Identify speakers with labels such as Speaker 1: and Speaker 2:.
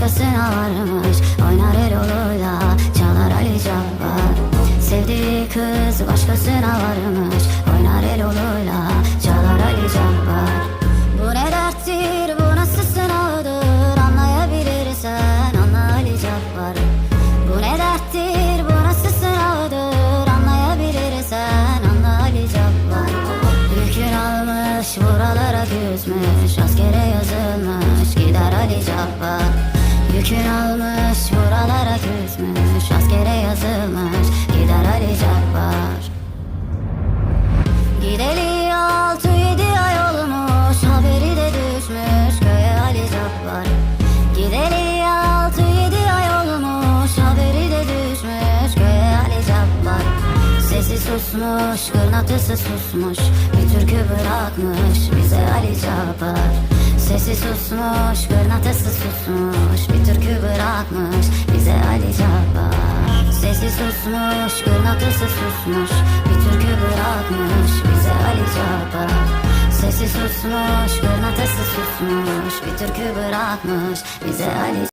Speaker 1: başkasına varmış. Oynar el oluyla çalar Ali Cabbar. Sevdiği kız başkasına varmış. Oynar el oluyla çalar Ali Cabbar. Bu ne derttir bu nasıl sınavdır? Anlayabilirsen anla Ali Cabbar. Bu ne derttir bu nasıl sınavdır? Anlayabilirsen anla Ali Cabbar. Yükün almış buralara küsmüş Askere yazılmış gider Ali Cabbar Yükün almış buralara küsmüş Askere yazılmış gider Ali Cabbar. Gideli altı yedi ay olmuş Haberi de düşmüş köye Ali Cabbar. Gideli altı yedi ay olmuş Haberi de düşmüş köye Ali Cabbar. Sesi susmuş kırnatısı susmuş Bir türkü bırakmış bize Ali Cabbar Sesi susmuş kırnatısı susmuş Bir türkü bırakmış bize Ali Cabbar. Sesi susmuş kırnatısı susmuş Bir türkü bırakmış bize Ali Cabbar. Sesi susmuş kırnatısı susmuş Bir türkü bırakmış bize Ali